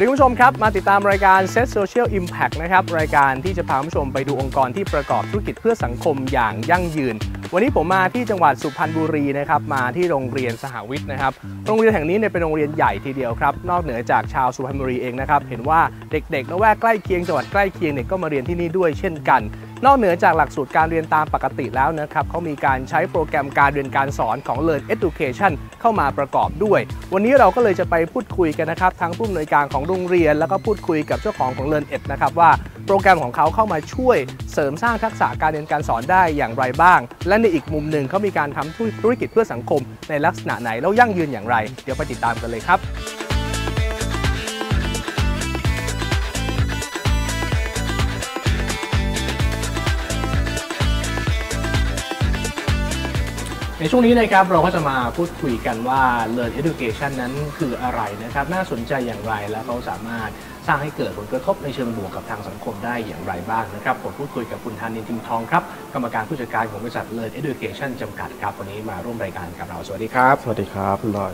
ผู้ชมครับ มาติดตามรายการ Set Social Impact นะครับ รายการที่จะพาผู้ชมไปดูองค์กรที่ประกอบธุรกิจเพื่อสังคมอย่างยั่งยืน วันนี้ผมมาที่จังหวัดสุพรรณบุรีนะครับ มาที่โรงเรียนสหวิทย์นะครับ โรงเรียนแห่งนี้เนี่ยเป็นโรงเรียนใหญ่ทีเดียวครับ นอกเหนือจากชาวสุพรรณบุรีเองนะครับ เห็นว่าเด็กๆละแวกใกล้เคียงจังหวัดใกล้เคียงเนี่ยก็มาเรียนที่นี่ด้วยเช่นกัน นอกเหนือจากหลักสูตรการเรียนตามปกติแล้วนะครับเขามีการใช้โปรแกรมการเรียนการสอนของ Learn Education เข้ามาประกอบด้วย วันนี้เราก็เลยจะไปพูดคุยกันนะครับทั้งผู้อำนวยการของโรงเรียน แล้วก็พูดคุยกับเจ้าของของ Learn Ed นะครับว่าโปรแกรมของเขาเข้ามาช่วยเสริมสร้างทักษะการเรียนการสอนได้อย่างไรบ้าง และในอีกมุมหนึ่งเขามีการทำธุรกิจเพื่อสังคมในลักษณะไหนแล้วยั่งยืนอย่างไร เดี๋ยวไปติดตามกันเลยครับ ในช่วงนี้นะครับเราก็จะมาพูดคุยกันว่า Learn Education นั้นคืออะไรนะครับ น่าสนใจอย่างไรและเขาสามารถสร้างให้เกิดผลกระทบในเชิงบวกกับทางสังคมได้อย่างไรบ้างนะครับผมพูดคุยกับคุณธานินทิมทองครับกรรมการผู้จัดการของบริษัท Learn Education จำกัดครับวันนี้มาร่วมรายการกับเราสวัสดีครับ สวัสดีครับคุณบอย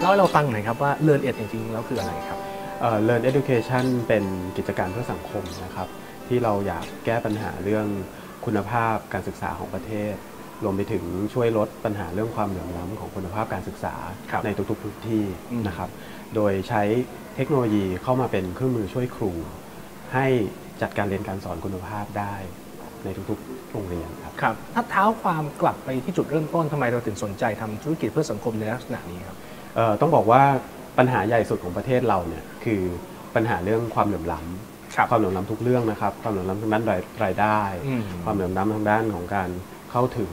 เล่าให้เราฟังหน่อยครับว่า Learn Ed จริงๆแล้วคืออะไรครับเอ่อ Learn Education เป็นกิจการเพื่อสังคมนะครับ ที่เราอยากแก้ปัญหาเรื่องคุณภาพการศึกษาของประเทศ รวมไปถึงช่วยลดปัญหาเรื่องความเหลื่อมล้ำของคุณภาพการศึกษาครับในทุกๆพื้นที่อืมนะครับ โดยใช้เทคโนโลยีเข้ามาเป็นเครื่องมือช่วยครู ให้จัดการเรียนการสอนคุณภาพได้ในทุกๆโรงเรียนครับครับ ถ้าเท้าความกลับไปที่จุดเริ่มต้นทำไมเราถึงสนใจทำธุรกิจเพื่อสังคมในลักษณะนี้ครับเอ่อต้องบอกว่าปัญหาใหญ่สุดของประเทศเราเนี่ยคือปัญหาเรื่องความเหลื่อมล้ำ ครับความเหลื่อมล้ำทุกเรื่องนะครับ ความเหลื่อมล้ำทางด้านรายรายได้อืมความเหลื่อมล้ำทางด้านของการเข้าถึง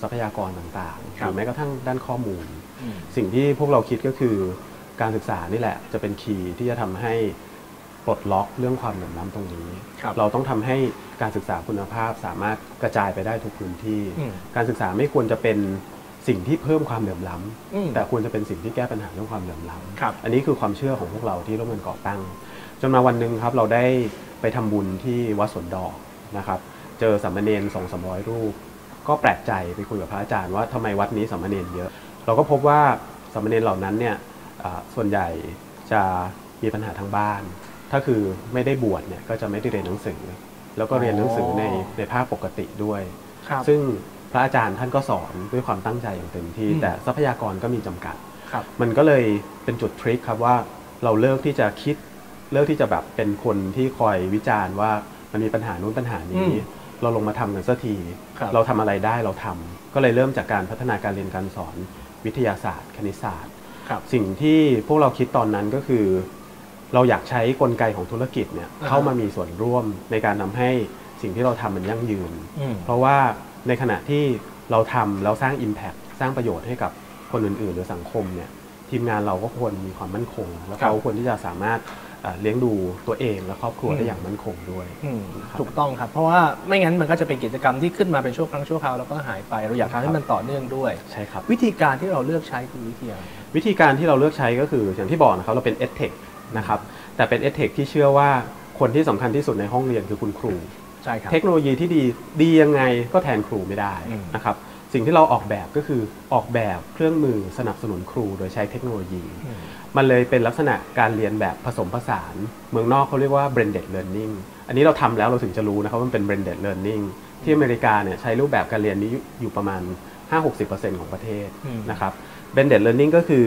ทรัพยากรต่างๆคหรับรือแม้กระทั่งด้านข้อมูลอืมสิ่งที่พวกเราคิดก็คือการศึกษานี่แหละ จะเป็นคีย์ที่จะทำให้ปลดล็อกเรื่องความเหลื่อมล้ำตรงนี้ครับเราต้องทำให้การศึกษาคุณภาพสามารถกระจายไปได้ทุกพื้นที่อืมการศึกษาไม่ควรจะเป็นสิ่งที่เพิ่มความเหลื่อมล้อืมำแต่ควรจะเป็นสิ่งที่แก้ปัญหาเรื่องความเหลื่อมล้ครับำอันนี้คือความเชื่อของพวกเราที่ร่วมกันก่อตั้ง จนมาวันหนึ่งครับเราได้ไปทำบุญที่วัดสวนดอกนะครับ เจอสามเณรสองสามร้อยรูป ก็แปลกใจไปคุยกับพระอาจารย์ว่าทำไมวัดนี้สามเณรเยอะ เราก็พบว่าสามเณรเหล่านั้นเนี่ยอ่าส่วนใหญ่จะมีปัญหาทางบ้าน ถ้าคือไม่ได้บวชเนี่ยก็จะไม่ได้เรียนหนังสือ แล้วก็เรียนหนังสือในในภาคปกติด้วยครับซึ่งพระอาจารย์ท่านก็สอนด้วยความตั้งใจอย่างเต็มที่อืมแต่ทรัพยากรก็มีจำกัดครับมันก็เลยเป็นจุดทริคครับว่าเราเลิกที่จะคิด เลิกที่จะแบบเป็นคนที่คอยวิจารณ์ว่ามันมีปัญหานู้นปัญหานี้อืมเราลงมาทำกันสักทีครับเราทำอะไรได้เราทำก็เลยเริ่มจากการพัฒนาการเรียนการสอนวิทยาศาสตร์ คณิตศาสตร์ครับสิ่งที่พวกเราคิดตอนนั้นก็คือ เราอยากใช้กลไกของธุรกิจเนี่ยอ่าฮะเข้ามามีส่วนร่วมในการทำให้สิ่งที่เราทำมันยั่งยืนอืมเพราะว่าในขณะที่เราทำแล้วสร้าง Impact สร้างประโยชน์ให้กับคนอื่น ๆ หรือสังคมเนี่ยทีมงานเราก็ควรมีความมั่นคง แล้วครับเขาควรที่จะสามารถ เอ่อเลี้ยงดูตัวเองและครอบครัวอืมได้อย่างมั่นคงด้วยอืมนะครับถูกต้องครับ เพราะว่าไม่งั้นมันก็จะเป็นกิจกรรมที่ขึ้นมาเป็นชั่วครั้งชั่วคราวแล้วก็หายไป เราอยากทำให้มันต่อเนื่องด้วยใช่ครับวิธีการที่เราเลือกใช้คือวิธีอะไรครับวิธีการที่เราเลือกใช้ก็คืออย่างที่บอกนะครับเราเป็น e d t e c h นะครับแต่เป็น e d t e c h ที่เชื่อว่าคนที่สำคัญที่สุดในห้องเรียนคือคุณครูใช่ครับเทคโนโลยีที่ดีดียังไงก็แทนครูไม่ได้อืมนะครับสิ่งที่เราออกแบบก็คือออกแบบเครื่องมือสนับสนุนครูโดยใช้เทคโนโลยีอื มมันเลยเป็นลักษณะการเรียนแบบผสมผสาน เมืองนอกเขาเรียกว่า blended learning อันนี้เราทำแล้วเราถึงจะรู้นะครับว่ามันเป็น blended learning ที่อเมริกาเนี่ยใช้รูปแบบการเรียนนี้อยู่อยู่ประมาณ 5-60%ของประเทศอืมนะครับ blended learning ก็คือ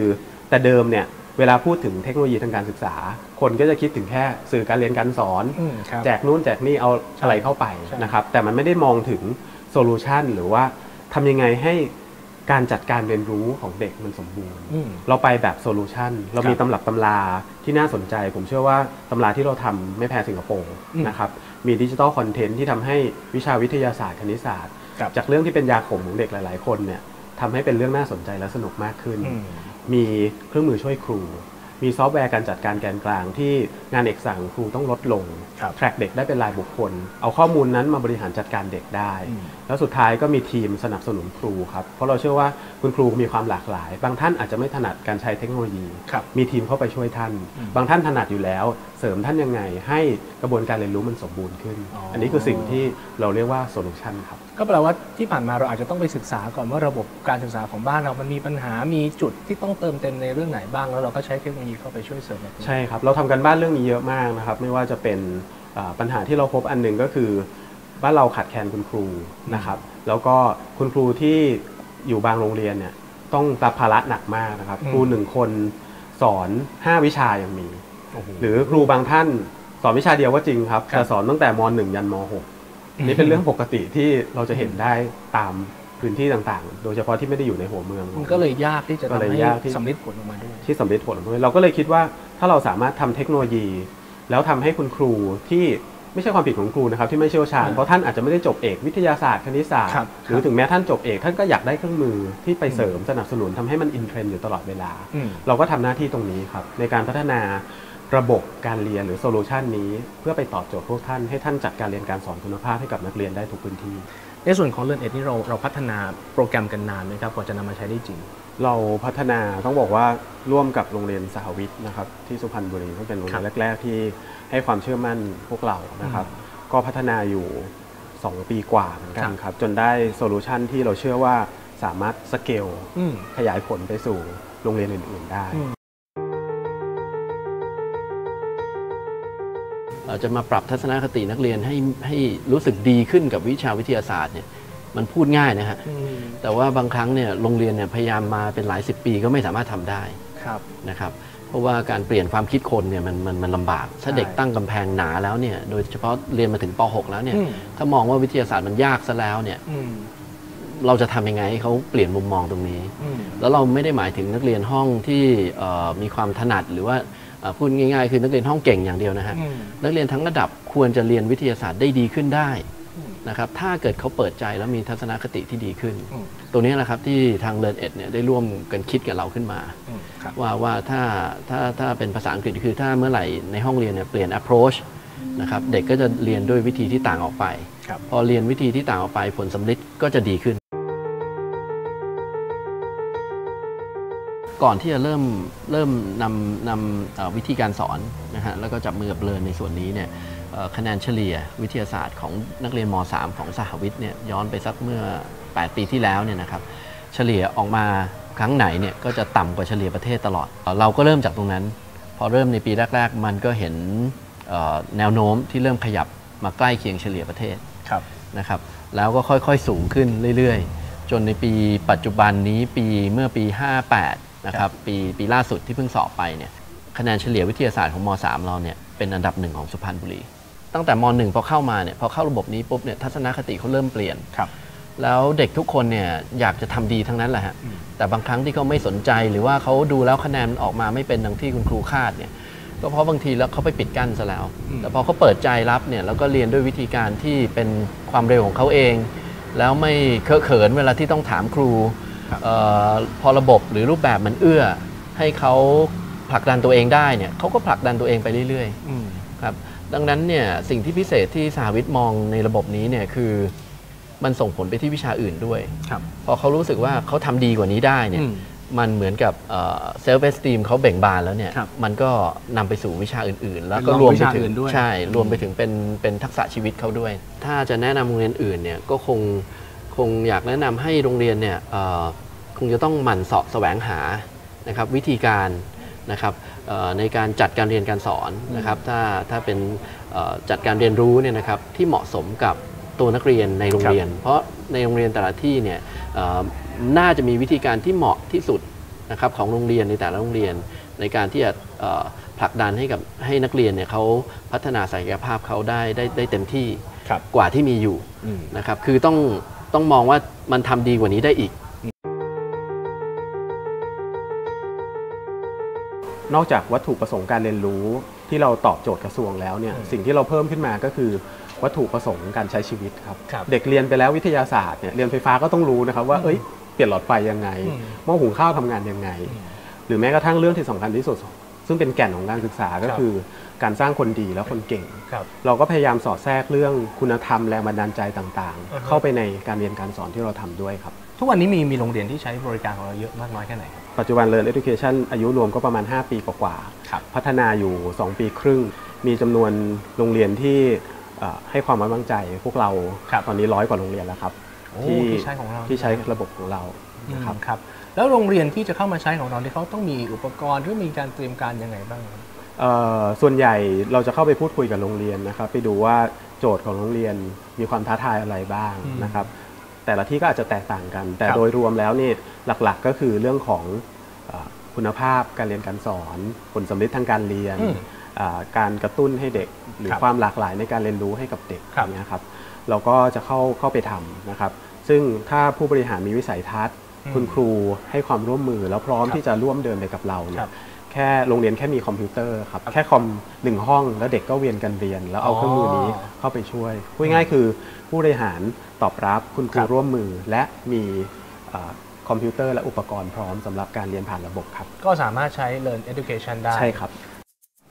แต่เดิมเนี่ยเวลาพูดถึงเทคโนโลยีทางการศึกษา คนก็จะคิดถึงแค่สื่อการเรียนการสอนอืมครับแจกนู่นแจกนี่เอาอะไรเข้าไปใช่นะครับแต่มันไม่ได้มองถึงโซลูชันหรือว่าทำยังไงให้ การจัดการเรียนรู้ของเด็กมันสมบูรณ์อืมเราไปแบบโซลูชันเรามีครับตำรับตำราที่น่าสนใจ ผมเชื่อว่าตำราที่เราทำไม่แพ้สิงคโปร์อืมนะครับมีดิจิทัลคอนเทนต์ที่ทำให้วิชาวิทยาศาสตร์คณิตศาสตร์ครับจากเรื่องที่เป็นยาขมของเด็กหลาย ๆ คนเนี่ยทำให้เป็นเรื่องน่าสนใจและสนุกมากขึ้นอืมมีเครื่องมือช่วยครู มีซอฟต์แวร์การจัดการแกนกลางที่งานเอกสารของครูต้องลดลงครับแทร็กเด็กได้เป็นรายบุคคล เอาข้อมูลนั้นมาบริหารจัดการเด็กได้อืมแล้วสุดท้ายก็มีทีมสนับสนุนครูครับ เพราะเราเชื่อว่าคุณครูมีความหลากหลาย บางท่านอาจจะไม่ถนัดการใช้เทคโนโลยีครับมีทีมเข้าไปช่วยท่านอืมบางท่านถนัดอยู่แล้ว เสริมท่านยังไง ให้กระบวนการเรียนรู้มันสมบูรณ์ขึ้นอ๋ออัอันนี้คือสิ่งที่เราเรียกว่าโซลูชันครับ ก็แปลว่าที่ผ่านมาเราอาจจะต้องไปศึกษาก่อนว่าระบบการศึกษาของบ้านเรา มันมีปัญหา มีจุดที่ต้องเติมเต็มในเรื่องไหนบ้าง แล้วเราก็ใช้เทคโนโลยีเข้าไปช่วยเสริมแบบนี้ใช่ครับ เราทำกันบ้านเรื่องนี้เยอะมากนะครับ ไม่ว่าจะเป็นอ่าปัญหาที่เราพบอันหนึ่งก็คือบ้านเราขาดแคลนคุณครูนะครับ แล้วก็คุณครูที่อยู่บางโรงเรียนเนี่ยต้องรับภาระหนักมากนะครับอืมครูหนึ่งคนสอน 5 วิชายังมีโอ้โหหรือครูบางท่านสอนวิชาเดียวก็จริงครับครับแต่สอนตั้งแต่ม .1 ยันม .6 นี่เป็นเรื่องปกติที่เราจะเห็นได้ตามพื้นที่ต่างๆ โดยเฉพาะที่ไม่ได้อยู่ในหัวเมือง มันก็เลยยากที่จะก็ทำเลยให้ยากที่สำลิดผลออกมาด้วย ที่สำเร็จผลด้วยเราก็เลยคิดว่าถ้าเราสามารถทำเทคโนโลยี แล้วทำให้คุณครูที่ไม่ใช่ความผิดของครูนะครับที่ไม่เชี่ยวชาญอืมเพราะท่านอาจจะไม่ได้จบเอกวิทยาศาสตร์คณิตศาสตร์ครับหรือถึงแม้ท่านจบเอกท่านก็อยากได้เครื่องมือที่ไปเสริมสนับสนุนทำให้มันอินเทรนด์อยู่ตลอดเวลาอืมเราก็ทำหน้าที่ตรงนี้ครับในการพัฒนา ระบบการเรียนหรือโซลูชันนี้เพื่อไปตอบโจทย์พวกท่านให้ท่านจัดการเรียนการสอนคุณภาพให้กับนักเรียนได้ทุกพื้นที่ ในส่วนของเรือนเอ็ดนี่เราเราพัฒนาโปรแกรมกันนานไหมครับกว่าจะนำมาใช้ได้จริง เราพัฒนาต้องบอกว่าร่วมกับโรงเรียนสหวิทย์นะครับที่สุพรรณบุรีซึ่งเป็นโรงเรียนแรก ๆ ที่ให้ความเชื่อมั่นพวกเรานะครับ ก็พัฒนาอยู่ 2 ปีกว่าเหมือนกัครันบครับจนได้โซลูชันที่เราเชื่อว่าสามารถสเกลอืมขยายผลไปสู่โรงเรียนอื่น ๆ ได้ จะมาปรับทัศนคตินักเรียนให้ให้รู้สึกดีขึ้นกับวิชาวิทยาศาสตร์เนี่ยมันพูดง่ายนะฮะอืมแต่ว่าบางครั้งเนี่ยโรงเรียนเนี่ยพยายามมาเป็นหลายสิบปีก็ไม่สามารถทำได้ครับนะครับ เพราะว่าการเปลี่ยนความคิดคนเนี่ยมันมันมันลำบาก ถ้าใช่เด็กตั้งกำแพงหนาแล้วเนี่ยโดยเฉพาะเรียนมาถึงป .6 แล้วเนี่ยอืมถ้ามองว่าวิทยาศาสตร์มันยากซะแล้วเนี่ยอืมเราจะทำยังไงให้เขาเปลี่ยนมุมมองตรงนี้อืมแล้วเราไม่ได้หมายถึงนักเรียนห้องที่เอ่อมีความถนัดหรือว่าเอ่อ พูดง่ายๆ คือนักเรียนห้องเก่งอย่างเดียวนะฮะอืมนักเรียนทั้งระดับควรจะเรียนวิทยาศาสตร์ได้ดีขึ้นได้อืมนะครับถ้าเกิดเขาเปิดใจแล้วมีทัศนคติที่ดีขึ้นอืมตรงนี้แหละครับที่ทาง Learn Ed เนี่ยได้ร่วมกันคิดกับเราขึ้นมาอืมครับว่าว่าถ้าถ้าถ้าเป็นภาษาอังกฤษคือถ้าเมื่อไหร่ในห้องเรียนเนี่ยเปลี่ยน approach นะครับเด็กก็จะเรียนด้วยวิธีที่ต่างออกไปครับพอเรียนวิธีที่ต่างออกไปผลสำลิดก็จะดีขึ้น ก่อนที่จะเริ่มเริ่มนำนำเอ่อวิธีการสอนนะฮะแล้วก็จับมือกับเลินในส่วนนี้เนี่ยเอ่อคะแนนเฉลี่ยวิทยาศาสตร์ของนักเรียนม .3 ของสหวิทย์เนี่ยย้อนไปสักเมื่อ 8 ปีที่แล้วเนี่ยนะครับเฉลี่ยออกมาครั้งไหนเนี่ยก็จะต่ำกว่าเฉลี่ยประเทศตลอดเอ่อเราก็เริ่มจากตรงนั้น พอเริ่มในปีแรก ๆ มันก็เห็นเอ่อแนวโน้มที่เริ่มขยับมาใกล้เคียงเฉลี่ยประเทศครับนะครับแล้วก็ค่อยๆสูงขึ้นเรื่อยๆ จนในปีปัจจุบันนี้ปีเมื่อปี 58 นะครับปีปีล่าสุดที่เพิ่งสอบไปเนี่ยคะแนนเฉลี่ยวิทยาศาสตร์ของม .3 เราเนี่ยเป็นอันดับหนึ่งของสุพรรณบุรี ตั้งแต่ม .1 พอเข้ามาเนี่ยพอเข้าระบบนี้ปุ๊บเนี่ยทัศนคติเขาเริ่มเปลี่ยนครับแล้วเด็กทุกคนเนี่ยอยากจะทำดีทั้งนั้นแหละฮะแต่บางครั้งที่เขาไม่สนใจหรือว่าเขาดูแล้วคะแนนมันออกมาไม่เป็นดังที่คุณครูคาดเนี่ยก็เพราะบางทีแล้วเขาไปปิดกั้นซะแล้วอืมแต่พอเขาเปิดใจรับเนี่ยแล้วก็เรียนด้วยวิธีการที่เป็นความเร็วของเขาเอง แล้วไม่เคอะเขินเวลาที่ต้องถามครูเออ พอระบบหรือรูปแบบมันเอื้อ ให้เขาผลักดันตัวเองได้เนี่ยเขาก็ผลักดันตัวเองไปเรื่อยๆอืมครับดังนั้นเนี่ยสิ่งที่พิเศษที่สหวิทย์มองในระบบนี้เนี่ยคือมันส่งผลไปที่วิชาอื่นด้วยครับพอเขารู้สึกว่าเขาทำดีกว่านี้ได้เนี่ยอืมมันเหมือนกับเซลฟ์เอสตีมเขาเบ่งบานแล้วเนี่ยครับมันก็นำไปสู่วิชาอื่น ๆ แล้วเป็นก็รองรวมวิไปชาถึงอื่นด้วยใช่รวมไปถึงเป็นเป็นทักษะชีวิตเขาด้วย ถ้าจะแนะนำโรงเรียนอื่นเนี่ยก็คง คงอยากแนะนำให้โรงเรียนเนี่ยเอ่อคงจะต้องหมั่นเสาะแสวงหานะครับวิธีการนะครับเอ่อในการจัดการเรียนการสอนนะครับถ้าถ้าเป็นเอ่อจัดการเรียนรู้เนี่ยนะครับที่เหมาะสมกับตัวนักเรียนในโรงเรียน เพราะในโรงเรียนแต่ละที่เนี่ยเอ่อน่าจะมีวิธีการที่เหมาะที่สุดนะครับของโรงเรียนในแต่ละโรงเรียน ในการที่จะเอ่อผลักดันให้กับให้นักเรียนเนี่ยเขาพัฒนาศักยภาพเขาได้ได้ได้เต็มที่ครับกว่าที่มีอยู่อืมนะครับคือต้อง ต้องมองว่ามันทำดีกว่านี้ได้อีก นอกจากวัตถุประสงค์การเรียนรู้ที่เราตอบโจทย์กระทรวงแล้วเนี่ยอืมสิ่งที่เราเพิ่มขึ้นมาก็คือวัตถุประสงค์การใช้ชีวิตครับครับ เด็กเรียนไปแล้ววิทยาศาสตร์เนี่ยเรียนไฟฟ้าก็ต้องรู้นะครับว่าอืมเอ้ยเปลี่ยนหลอดไฟยังไงอืมหม้อหุงข้าวทำงานยังไงอืมหรือแม้กระทั่งเรื่องที่สำคัญที่สุด ซึ่งเป็นแก่นของการศึกษาก็ครับคือการสร้างคนดีและคนเก่งครับเราก็พยายามสอดแทรกเรื่องคุณธรรมแรงบันดาลใจต่างอือๆฮึเข้าไปในการเรียนการสอนที่เราทำด้วยครับ ทุกวันนี้มีมีโรงเรียนที่ใช้บริการของเราเยอะมากน้อยแค่ไหนครับปัจจุบัน Learn Education อายุรวมก็ประมาณ 5 ปีกว่าๆครับพัฒนาอยู่ 2 ปีครึ่ง มีจำนวนโรงเรียนที่เอ่อให้ความไว้วางใจ พวกเราครับตอนนี้ร้อยกว่าโรงเรียนแล้วครับโอ้ที่ที่ใช้ของเราที่ใช้ระบบของเรานะนะคครัรับบครับ แล้วโรงเรียนที่จะเข้ามาใช้ของเราที่เขาต้องมีอุปกรณ์หรือมีการเตรียมการยังไงบ้างเอ่อส่วนใหญ่เราจะเข้าไปพูดคุยกับโรงเรียนนะครับไปดูว่าโจทย์ของโรงเรียนมีความท้าทายอะไรบ้างอืมนะครับ แต่ละที่ก็อาจจะแตกต่างกัน แต่ครับโดยรวมแล้วนี่หลักๆก็คือเรื่องของเออคุณภาพการเรียนการสอน ผลสำลิดทางการเรียนอืมอ่าการกระตุ้นให้เด็ก หรือครับความหลากหลายในการเรียนรู้ให้กับเด็กครับอย่างเงี้ยครับ เราก็จะเข้าเข้าไปทำนะครับ ซึ่งถ้าผู้บริหารมีวิสัยทัศน์อืม คุณครูให้ความร่วมมือแล้วพร้อมครับที่จะร่วมเดินไปกับเราคเนี่รัยบแค่โรงเรียนแค่มีคอมพิวเตอร์ครับ แค่คอมหนึ่งห้องแล้วเด็กก็เวียนกันเรียน แล้วเอาเครื่องมือนี้เข้าไปช่วยพูดง่ายๆคือผู้บริหารตอบรับคุณครูครับร่วมมือและมีเอ่อคอมพิวเตอร์และอุปกรณ์พร้อมสำหรับการเรียนผ่านระบบครับ ก็สามารถใช้ Learn Education ได้ ใช่ครับ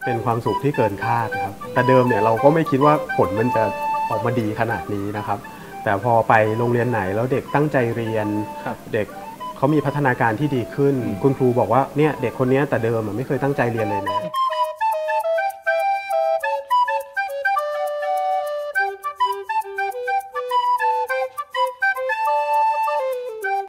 เป็นความสุขที่เกินคาดครับ แต่เดิมเนี่ยเราก็ไม่คิดว่าผลมันจะออกมาดีขนาดนี้นะครับ แต่พอไปโรงเรียนไหนแล้วเด็กตั้งใจเรียนครับเด็ก เขามีพัฒนาการที่ดีขึ้น คุณครูบอกว่าเนี่ยเด็กคนเนี้ยแต่เดิมอะไม่เคยตั้งใจเรียนเลยนะ